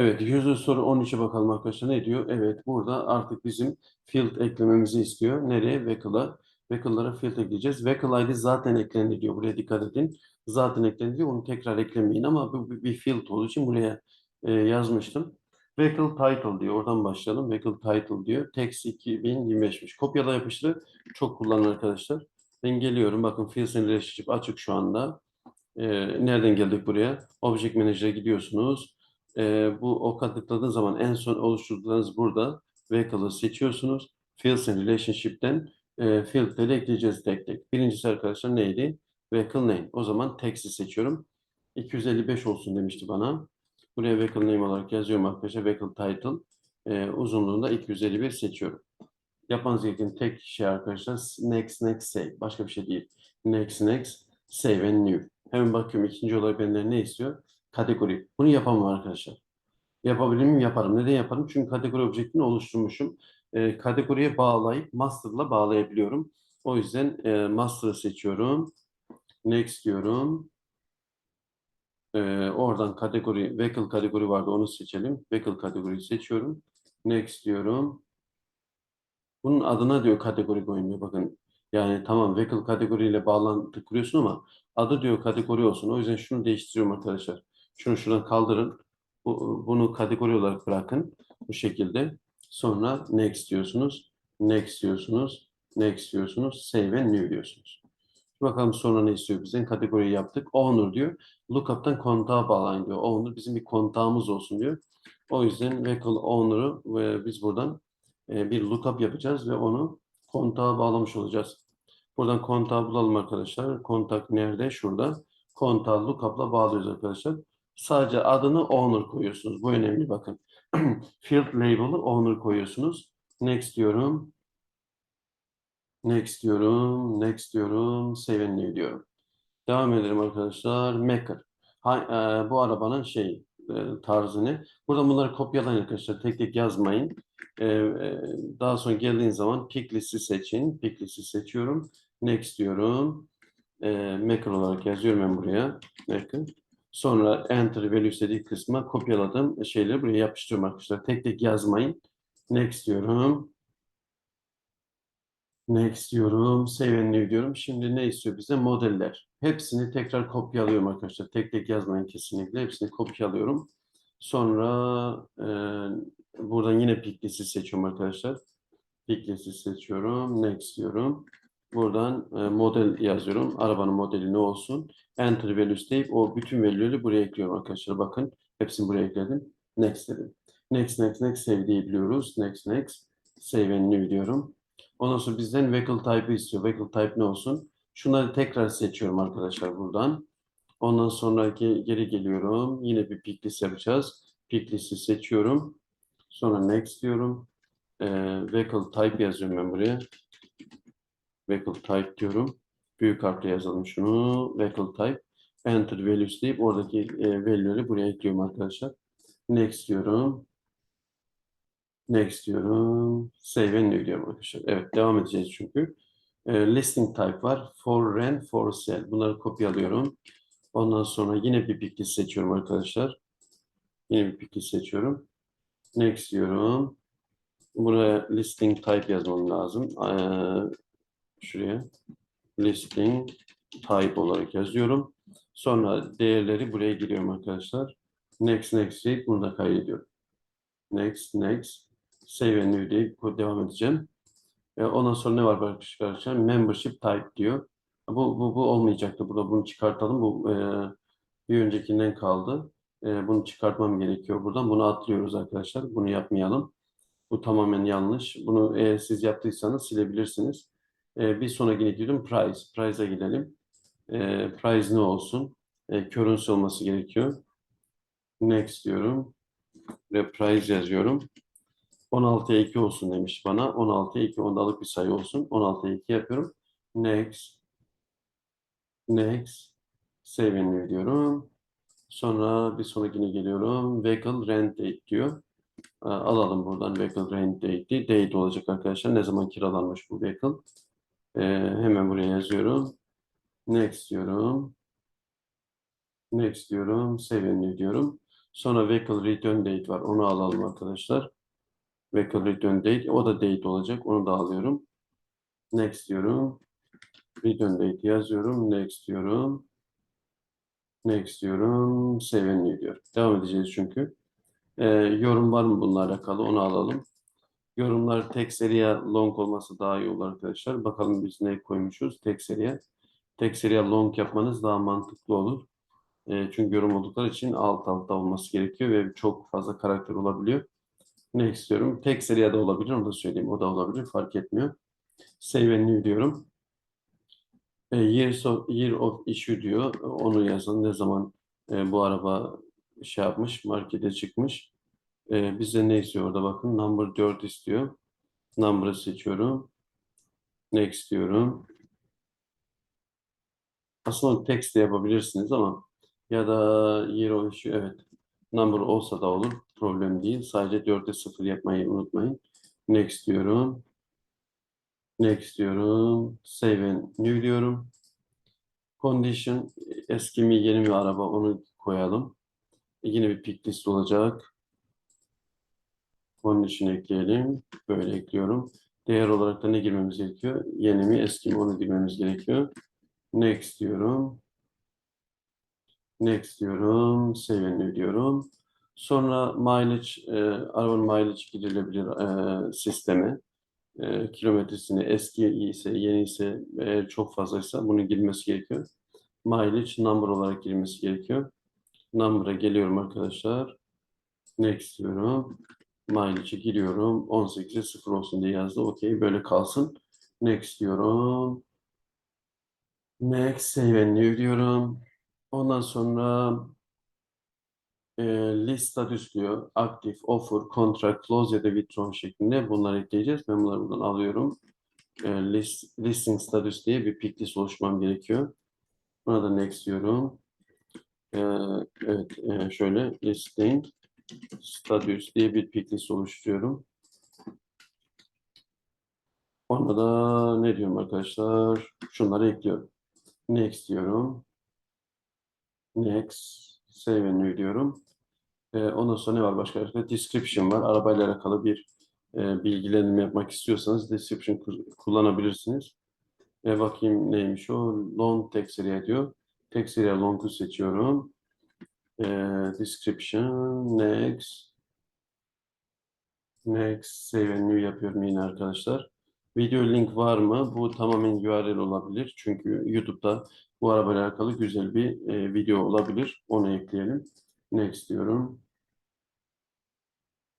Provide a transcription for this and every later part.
Evet, yüzde soru 13'e bakalım arkadaşlar. Ne diyor? Evet, burada artık bizim field eklememizi istiyor. Nereye? Vehicle'a. Vehicle'lara field ekleyeceğiz. Vehicle ID zaten eklendi diyor. Buraya dikkat edin. Zaten eklendi diyor. Onu tekrar eklemeyin ama bu bir field olduğu için buraya e, yazmıştım. Vehicle title diyor. Oradan başlayalım. Vehicle title diyor. Text 2025'miş. Kopyala yapıştır. Çok kullanın arkadaşlar. Ben geliyorum. Bakın Fields and Relationship açık şu anda. E, nereden geldik buraya? Object Manager'a gidiyorsunuz. E, bu oka tıkladığınız zaman en son oluşturduğunuz burada vehicle'ı seçiyorsunuz. Fields and Relationship'ten e, field'leri ekleyeceğiz tek tek. Birincisi arkadaşlar neydi? Vehicle name. O zaman text'i seçiyorum. 255 olsun demişti bana. Buraya vehicle name olarak yazıyorum arkadaşlar. Vehicle title. E, uzunluğunda 251 seçiyorum. Yapmanız gereken tek şey arkadaşlar next next save. Başka bir şey değil. Next next save and new. Hemen bakıyorum ikinci olarak benden ne istiyor? Kategori. Bunu yapamam arkadaşlar. Yapabilir miyim? Yaparım. Neden yaparım? Çünkü kategori objektini oluşturmuşum. E, kategoriye bağlayıp master'la bağlayabiliyorum. O yüzden e, master'ı seçiyorum. Next diyorum. E, oradan kategori, vehicle kategori vardı onu seçelim. Vehicle kategoriyi seçiyorum. Next diyorum. Bunun adına diyor kategori koymuyor. Bakın yani tamam vehicle kategoriyle bağlantı kuruyorsun ama adı diyor kategori olsun. O yüzden şunu değiştiriyorum arkadaşlar. Şunu şuradan kaldırın. Bu, bunu kategori olarak bırakın. Bu şekilde. Sonra next diyorsunuz. Next diyorsunuz. Next diyorsunuz. Save and new diyorsunuz. Bakalım sonra ne istiyor bizden? Kategoriyi yaptık. Owner diyor. Lookup'tan kontağa bağlayın diyor. Owner bizim bir kontağımız olsun diyor. O yüzden vehicle owner'ı biz buradan e, bir lookup yapacağız ve onu kontağa bağlamış olacağız. Buradan kontağı bulalım arkadaşlar. Kontak nerede? Şurada. Kontağı lookup'la bağlıyoruz arkadaşlar. Sadece adını owner koyuyorsunuz. Bu önemli bakın. Field label'ı owner koyuyorsunuz. Next diyorum. Next diyorum. Next diyorum. Save and new diyorum. Devam edelim arkadaşlar. Maker. Ha, e, bu arabanın şey e, tarzı ne? Buradan bunları kopyalayın arkadaşlar. Tek tek yazmayın. E, e, daha sonra geldiğin zaman pick listi seçin. Pick listi seçiyorum. Next diyorum. E, maker olarak yazıyorum ben buraya. Maker. Sonra enter values dediği kısma kopyaladım şeyleri buraya yapıştırıyorum arkadaşlar. Tek tek yazmayın. Next diyorum. Next diyorum. Save and new diyorum. Şimdi ne istiyor bize? Modeller. Hepsini tekrar kopyalıyorum arkadaşlar. Tek tek yazmayın kesinlikle. Hepsini kopyalıyorum. Sonra e, buradan yine pick seçiyorum arkadaşlar. Pick seçiyorum. Next diyorum. Buradan e, model yazıyorum. Arabanın modeli ne olsun? Enter values deyip o bütün value'leri buraya ekliyorum arkadaşlar. Bakın hepsini buraya ekledim. Next dedim. Next, next, next save diyebiliyoruz. Next, next. Save and new diyorum. Ondan sonra bizden vehicle type'ı istiyor. Vehicle type ne olsun? Şunları tekrar seçiyorum arkadaşlar buradan. Ondan sonraki geri geliyorum. Yine bir pick list yapacağız. Pick listi seçiyorum. Sonra next diyorum. Ee, vehicle type yazıyorum ben buraya. Vehicle type diyorum. Büyük harfle yazalım şunu. Vehicle type. Enter values deyip oradaki e, value'leri buraya ekliyorum arkadaşlar. Next diyorum. Next diyorum. Save and diyorum arkadaşlar. Evet devam edeceğiz çünkü. E, listing type var. For rent, for sale. Bunları kopyalıyorum. Ondan sonra yine bir pick list seçiyorum arkadaşlar. Yine bir pick list seçiyorum. Next diyorum. Buraya listing type yazmam lazım. Ee, şuraya listing type olarak yazıyorum. Sonra değerleri buraya giriyorum arkadaşlar. Next, next deyip bunu da kaydediyorum. Next, next. Save and new deyip devam edeceğim. E, ondan sonra ne var arkadaşlar? Membership type diyor. Bu, bu, bu olmayacaktı. Burada bunu çıkartalım. Bu e, bir öncekinden kaldı. E, bunu çıkartmam gerekiyor buradan. Bunu atlıyoruz arkadaşlar. Bunu yapmayalım. Bu tamamen yanlış. Bunu eğer siz yaptıysanız silebilirsiniz. E, bir sonrakine gidiyorum. Price. Price'a gidelim. E, price ne olsun? E, currency olması gerekiyor. Next diyorum. Ve price yazıyorum. 16'ya 2 olsun demiş bana. 16'ya 2 ondalık bir sayı olsun. 16'ya 2 yapıyorum. Next. Next. Save and diyorum. Sonra bir sonrakine geliyorum. Vehicle rent date diyor. Ee, Alalım buradan vehicle rent date'i. Date olacak arkadaşlar. Ne zaman kiralanmış bu vehicle? Ee, hemen buraya yazıyorum. Next diyorum. Next diyorum. Save diyorum. Sonra vehicle return date var. Onu alalım arkadaşlar. Vehicle return date. O da date olacak. Onu da alıyorum. Next diyorum. Return date yazıyorum. Next diyorum. Next diyorum. Save and. Devam edeceğiz çünkü. Ee, yorum var mı bununla alakalı? Onu alalım. Yorumlar tek seriye long olması daha iyi olur arkadaşlar. Bakalım biz ne koymuşuz tek seriye. Tek seriye long yapmanız daha mantıklı olur. E, çünkü yorum oldukları için alt alta olması gerekiyor ve çok fazla karakter olabiliyor. Ne istiyorum? Tek seriye de olabilir, onu da söyleyeyim. O da olabilir, fark etmiyor. Save and new diyorum. E, years of, year of issue diyor. Onu yazın. Ne zaman e, bu araba şey yapmış, markete çıkmış. E, bize ne istiyor orada bakın. Number 4 istiyor. Number'ı seçiyorum. Next diyorum. Aslında text de yapabilirsiniz ama ya da of issue evet. Number olsa da olur. Problem değil. Sadece 4'e 0 yapmayı unutmayın. Next diyorum. Next diyorum. Save and new diyorum. Condition eski mi yeni mi araba onu koyalım. Yine bir pick list olacak. Condition ekleyelim. Böyle ekliyorum. Değer olarak da ne girmemiz gerekiyor? Yeni mi eski mi onu girmemiz gerekiyor. Next diyorum. Next diyorum. Save diyorum. Sonra mileage, e, arabanın mileage girilebilir e, sisteme. E, kilometresini eski ise, yeni ise, eğer çok fazlaysa bunun girmesi gerekiyor. Mileage number olarak girmesi gerekiyor. Number'a geliyorum arkadaşlar. Next diyorum. Mileage'e giriyorum. 18'e 0 olsun diye yazdı. Okey böyle kalsın. Next diyorum. Next save and new diyorum. Ondan sonra e, list status diyor. Active, offer, contract, close ya da withdrawn şeklinde bunları ekleyeceğiz. Ben bunları buradan alıyorum. E, list, listing status diye bir pick list oluşmam gerekiyor. Buna da next diyorum. E, evet e, şöyle listing status diye bir pick oluşturuyorum. Ona da ne diyorum arkadaşlar? Şunları ekliyorum. Next diyorum. Next. Save and diyorum. Ee, ondan sonra ne var başka? arkadaşlar? Description var. Arabayla alakalı bir e, bilgilendirme yapmak istiyorsanız description ku- kullanabilirsiniz. E, bakayım neymiş o? Long text area diyor. Text area long'u seçiyorum. E, description. Next. Next. Save and new yapıyorum yine arkadaşlar. Video link var mı? Bu tamamen URL olabilir. Çünkü YouTube'da bu arabayla alakalı güzel bir e, video olabilir. Onu ekleyelim. Next diyorum.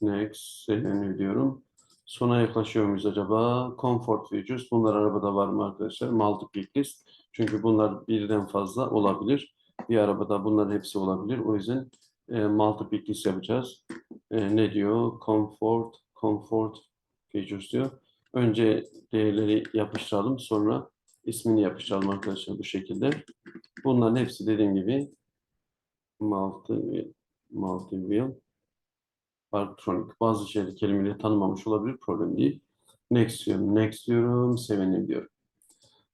Next. Save and new diyorum. Sona yaklaşıyor muyuz acaba? Comfort features. Bunlar arabada var mı arkadaşlar? Multiple list. Çünkü bunlar birden fazla olabilir. Bir arabada bunların hepsi olabilir. O yüzden e, multiple list yapacağız. E, ne diyor? Comfort, comfort features diyor. Önce değerleri yapıştıralım. Sonra ismini yapıştıralım arkadaşlar bu şekilde. Bunların hepsi dediğim gibi multi, multi wheel Parktronic. Bazı şeyleri kelimeleri tanımamış olabilir. Problem değil. Next diyorum. Next diyorum. Sevenim diyorum.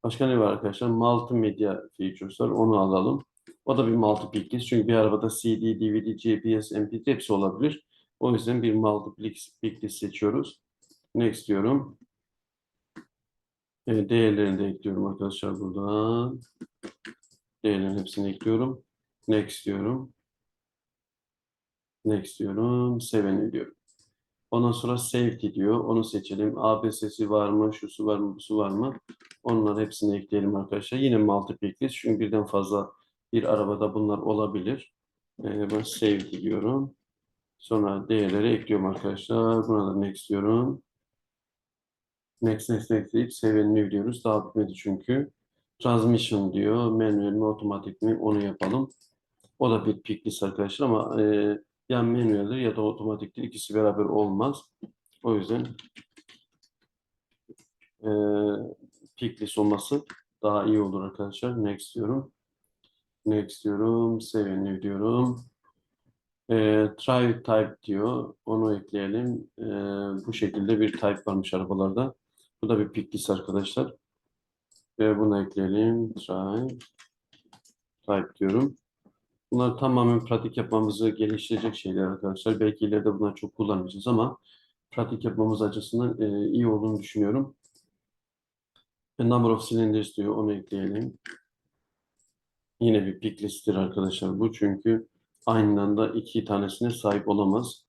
Başka ne var arkadaşlar? Multimedia features var. Onu alalım. O da bir multiplex. Çünkü bir arabada CD, DVD, GPS, MP3 hepsi olabilir. O yüzden bir multiplex seçiyoruz. Next diyorum. Evet, değerlerini de ekliyorum arkadaşlar buradan. Değerlerin hepsini ekliyorum. Next diyorum. Next diyorum. Seven diyorum. Ondan sonra safety diyor. Onu seçelim. ABS'si var mı? Şusu var mı? Busu var mı? Onların hepsini ekleyelim arkadaşlar. Yine multiple list. Çünkü birden fazla bir arabada bunlar olabilir. Ee, ben safety diyorum. Sonra değerleri ekliyorum arkadaşlar. Buna da next diyorum. Next, next, next deyip save and new diyoruz. Daha bitmedi çünkü. Transmission diyor. Manuel mi, otomatik mi? Onu yapalım. O da bir pick list arkadaşlar ama e, ya manueldir ya da otomatiktir. İkisi beraber olmaz. O yüzden e, pick olması daha iyi olur arkadaşlar. Next diyorum. Save and new diyorum. E, try type diyor. Onu ekleyelim. E, bu şekilde bir type varmış arabalarda. Bu da bir pick list arkadaşlar. E, bunu ekleyelim. Try type diyorum. Bunlar tamamen pratik yapmamızı geliştirecek şeyler arkadaşlar. Belki ileride bunları çok kullanmayacağız ama pratik yapmamız açısından e, iyi olduğunu düşünüyorum. A number of cylinders diyor. Onu ekleyelim. Yine bir pick listtir arkadaşlar bu. Çünkü aynı anda iki tanesine sahip olamaz.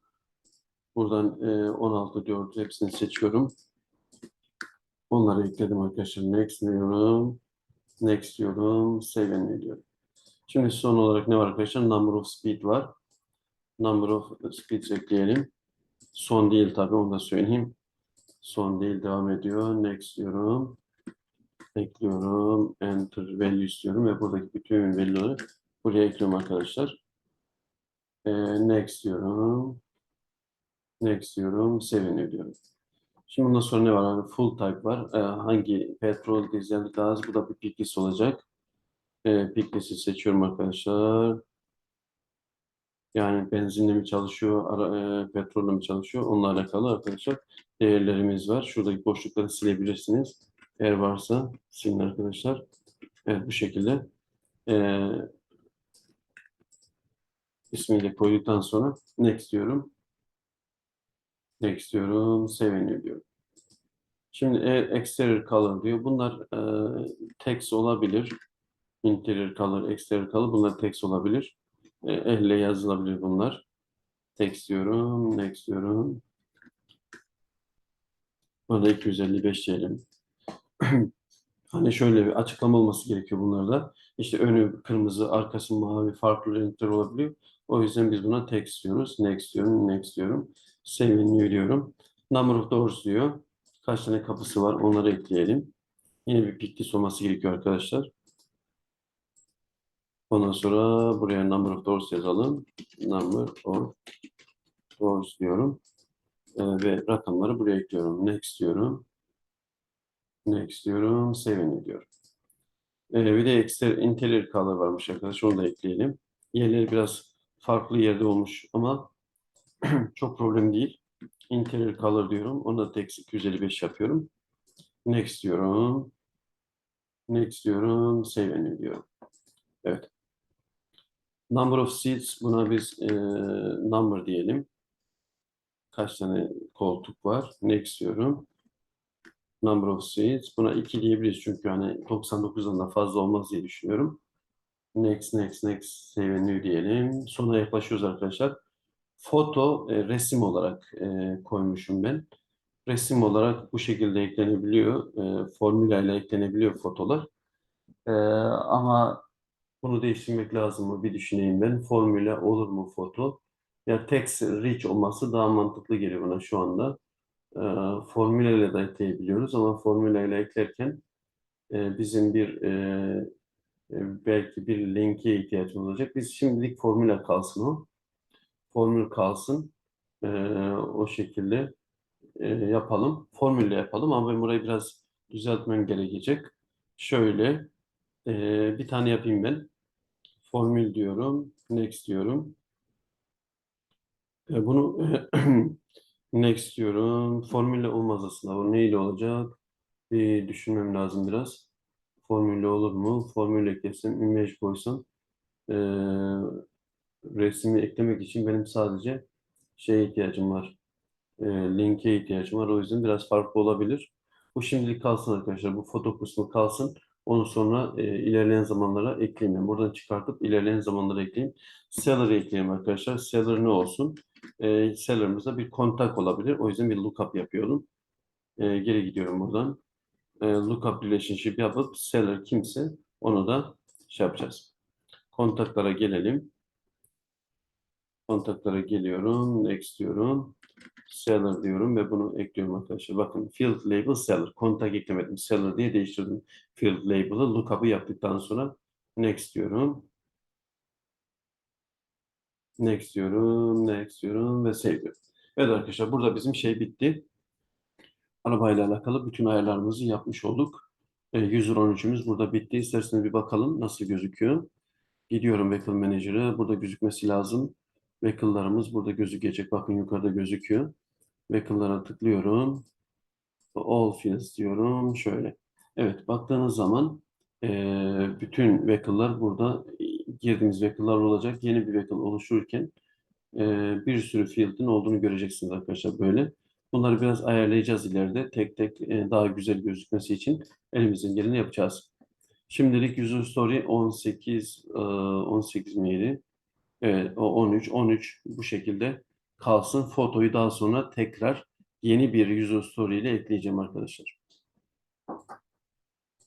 Buradan e, 16 4 hepsini seçiyorum. Onları ekledim arkadaşlar. Next diyorum. Next diyorum. Save and diyorum. Şimdi son olarak ne var arkadaşlar? Number of speed var. Number of speeds ekleyelim. Son değil tabii onu da söyleyeyim. Son değil devam ediyor. Next diyorum. Ekliyorum. Enter value istiyorum ve buradaki bütün value'ları buraya ekliyorum arkadaşlar. Ee, next diyorum. Next diyorum. Save diyorum. Şimdi bundan sonra ne var? Full type var. Ee, hangi petrol, dizel, gaz? Bu da bir pick olacak. Ee, pick seçiyorum arkadaşlar. Yani benzinle mi çalışıyor, ara, e, petrolle mi çalışıyor? Onunla alakalı arkadaşlar değerlerimiz var. Şuradaki boşlukları silebilirsiniz. Eğer varsa silin arkadaşlar. Evet bu şekilde. Ee, ismiyle koyduktan sonra next diyorum. Next diyorum. Save diyorum. Şimdi eğer exterior color diyor. Bunlar e, text olabilir. Interior color, exterior color bunlar text olabilir. E, elle yazılabilir bunlar. Text diyorum. Next diyorum. Burada 255 diyelim. Hani şöyle bir açıklama olması gerekiyor bunlarda. İşte önü kırmızı, arkası mavi, farklı renkler olabiliyor. O yüzden biz buna text diyoruz. Next diyorum, next diyorum. Save new diyorum. Number of doors diyor. Kaç tane kapısı var onları ekleyelim. Yine bir piklis olması gerekiyor arkadaşlar. Ondan sonra buraya number of doors yazalım. Number of doors diyorum. Ee, ve rakamları buraya ekliyorum. Next diyorum. Next diyorum. Save and diyorum. Ee, bir de exterior, interior color varmış arkadaşlar. Onu da ekleyelim. Yerleri biraz farklı yerde olmuş ama çok problem değil. Interior color diyorum. Onu da text 255 yapıyorum. Next diyorum. Next diyorum. Save and diyorum. Evet. Number of seats buna biz e, number diyelim. Kaç tane koltuk var? Next diyorum. Number of seats. Buna 2 diyebiliriz çünkü hani 99'dan da fazla olmaz diye düşünüyorum. Next, next, next, save diyelim. Sona yaklaşıyoruz arkadaşlar. Foto, e, resim olarak e, koymuşum ben. Resim olarak bu şekilde eklenebiliyor. E, formülayla eklenebiliyor fotolar. E, ama bunu değiştirmek lazım mı bir düşüneyim ben. Formüle olur mu foto? Ya text rich olması daha mantıklı geliyor bana şu anda. E, formüleyle de ekleyebiliyoruz ama formüleyle eklerken e, bizim bir e, e, belki bir linke ihtiyacımız olacak. Biz şimdilik formüle kalsın o. Formül kalsın. E, o şekilde e, yapalım. Formülle yapalım ama ben burayı biraz düzeltmem gerekecek. Şöyle e, bir tane yapayım ben. Formül diyorum. Next diyorum. E, bunu next diyorum. Formülle olmaz aslında. Bu neyle olacak? Bir düşünmem lazım biraz. Formülle olur mu? Formülle eklesem, image koysam. E, resmi eklemek için benim sadece şeye ihtiyacım var. E, linke ihtiyacım var. O yüzden biraz farklı olabilir. Bu şimdilik kalsın arkadaşlar. Bu foto kısmı kalsın. Onu sonra e, ilerleyen zamanlara ekleyeyim. Yani buradan çıkartıp ilerleyen zamanlara ekleyeyim. Seller'ı ekleyeyim arkadaşlar. Seller ne olsun? E, seller'ımızda bir kontak olabilir. O yüzden bir lookup yapıyorum. E, geri gidiyorum buradan. E, lookup relationship yapıp seller kimse onu da şey yapacağız. Kontaklara gelelim. Kontaklara geliyorum. Next diyorum. Seller diyorum ve bunu ekliyorum arkadaşlar. Bakın field label seller. Kontak eklemedim. Seller diye değiştirdim. Field label'ı lookup'ı yaptıktan sonra next diyorum. Next diyorum. Next diyorum ve save diyorum. Evet arkadaşlar burada bizim şey bitti. Arabayla alakalı bütün ayarlarımızı yapmış olduk. E, user 13'ümüz burada bitti. İsterseniz bir bakalım nasıl gözüküyor. Gidiyorum Vehicle Manager'a. Burada gözükmesi lazım. Vehicle'larımız burada gözükecek. Bakın yukarıda gözüküyor. Vehicle'lara tıklıyorum. All fields diyorum. Şöyle. Evet baktığınız zaman e, bütün vehicle'lar burada girdiğimiz vekıllar olacak. Yeni bir vekıl oluşurken e, bir sürü field'in olduğunu göreceksiniz arkadaşlar böyle. Bunları biraz ayarlayacağız ileride. Tek tek e, daha güzel gözükmesi için elimizden geleni yapacağız. Şimdilik user story 18 e, 18 miydi? Evet, o 13 13 bu şekilde kalsın. Fotoyu daha sonra tekrar yeni bir user story ile ekleyeceğim arkadaşlar.